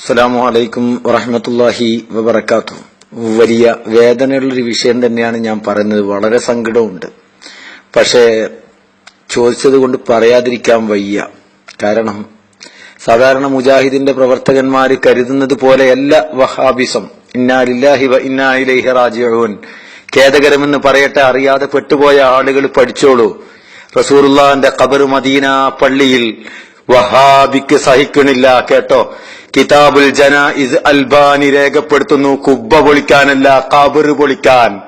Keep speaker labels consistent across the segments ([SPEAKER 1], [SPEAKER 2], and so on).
[SPEAKER 1] അസ്സലാമു അലൈക്കും വറഹമത്തല്ലാഹി വബർക്കാത്തു വലിയ വേദനയുള്ളൊരു വിഷയം തന്നെയാണ് ഞാൻ പറയുന്നത്. വളരെ സങ്കടമുണ്ട് പക്ഷേ ചോദിച്ചത് കൊണ്ട് പറയാതിരിക്കാൻ വയ്യ. കാരണം സാധാരണ മുജാഹിദിന്റെ പ്രവർത്തകന്മാർ കരുതുന്നത് പോലെയല്ല വഹാബിസം. ഇന്നാലില്ലാഹി വ ഇന്നാ ഇലൈഹി റാജിഊൻ. ഖേദകരമെന്ന് പറയട്ടെ അറിയാതെ പെട്ടുപോയ ആളുകൾ പഠിച്ചോളൂ. റസൂറുല്ലാന്റെ ഖബർ മദീന പള്ളിയിൽ വഹാബിക്ക് സഹിക്കണില്ല കേട്ടോ. കിതാബുൽ ജനാഇസ് അൽബാനി രേഖപ്പെടുത്തുന്നു കുബ്ബ പൊളിക്കാനല്ല ഖബർ പൊളിക്കാൻ.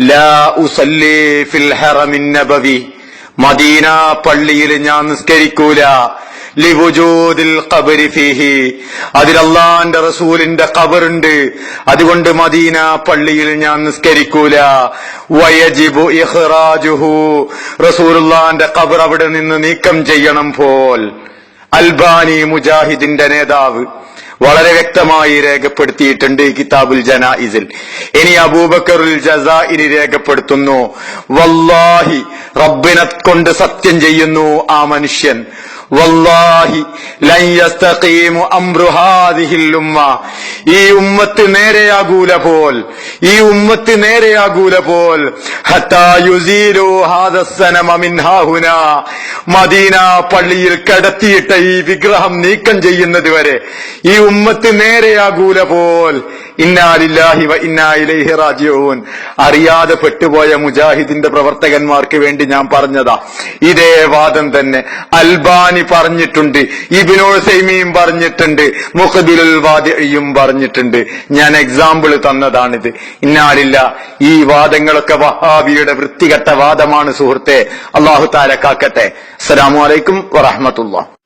[SPEAKER 1] ലാ ഉസല്ലി ഫിൽ ഹറമിൻ നബവി. മദീന പള്ളിയിൽ ഞാൻ നിസ്കരിക്കൂല. അതിൽ അള്ളാന്റെ റസൂലിന്റെ കബറുണ്ട് അതുകൊണ്ട് മദീന പള്ളിയിൽ ഞാൻ നിസ്കരിക്കൂല. വയജിബു ഇഹ്റാജുഹു റസൂലുള്ളാന്റെ കബർ അവിടെ നിന്ന് നീക്കം ചെയ്യണം പോൽ. അൽബാനി മുജാഹിദിന്റെ നേതാവ് വളരെ വ്യക്തമായി രേഖപ്പെടുത്തിയിട്ടുണ്ട് കിതാബുൽ ജനാഇസിൽ ഇനി അബൂബക്കറുൽ ജസാഇനി രേഖപ്പെടുത്തുന്നു. വല്ലാഹി റബ്ബിനെ കൊണ്ട് സത്യം ചെയ്യുന്നു ആ മനുഷ്യൻ. വല്ലാഹി ലൻ യസ്തഖീമു അംറു ഹാദിഹിൽ ഉമ്മ ഈ ഉമ്മത്ത് നേരെയാകൂല പോൽ ഈ ഉമ്മത്ത് നേരെയാകൂല പോൽ. ഹത്താ യുസീലു ഹാദസ്സനമ മിൻ ഹാഹുന മദീന പള്ളിയിൽ കടത്തിയിട്ട ഈ വിഗ്രഹം നീക്കം ചെയ്യുന്നത് വരെ ഈ ഉമ്മത്ത് നേരെയാകൂല പോൽ. ഇന്നാലില്ലാഹി വ ഇന്നാ ഇലൈഹി റാജിഊൻ. അറിയാതെ പെട്ടുപോയ മുജാഹിദിന്റെ പ്രവർത്തകന്മാർക്ക് വേണ്ടി ഞാൻ പറഞ്ഞതാ. ഇതേ വാദം തന്നെ. അൽബാനി പറഞ്ഞിട്ടുണ്ട് ഇബിനോൾ സൈമിയും പറഞ്ഞിട്ടുണ്ട് മുഖദിലുൽ വാദിയും പറഞ്ഞിട്ടുണ്ട്. ഞാൻ എക്സാമ്പിൾ തന്നതാണിത്. ഇന്നാലില്ല ഈ വാദങ്ങളൊക്കെ വഹാബിയുടെ വൃത്തികെട്ട വാദമാണ് സുഹൃത്തെ. അള്ളാഹു താല കാക്കട്ടെ. അസ്സലാമു അലൈക്കും വറഹമത്തുള്ള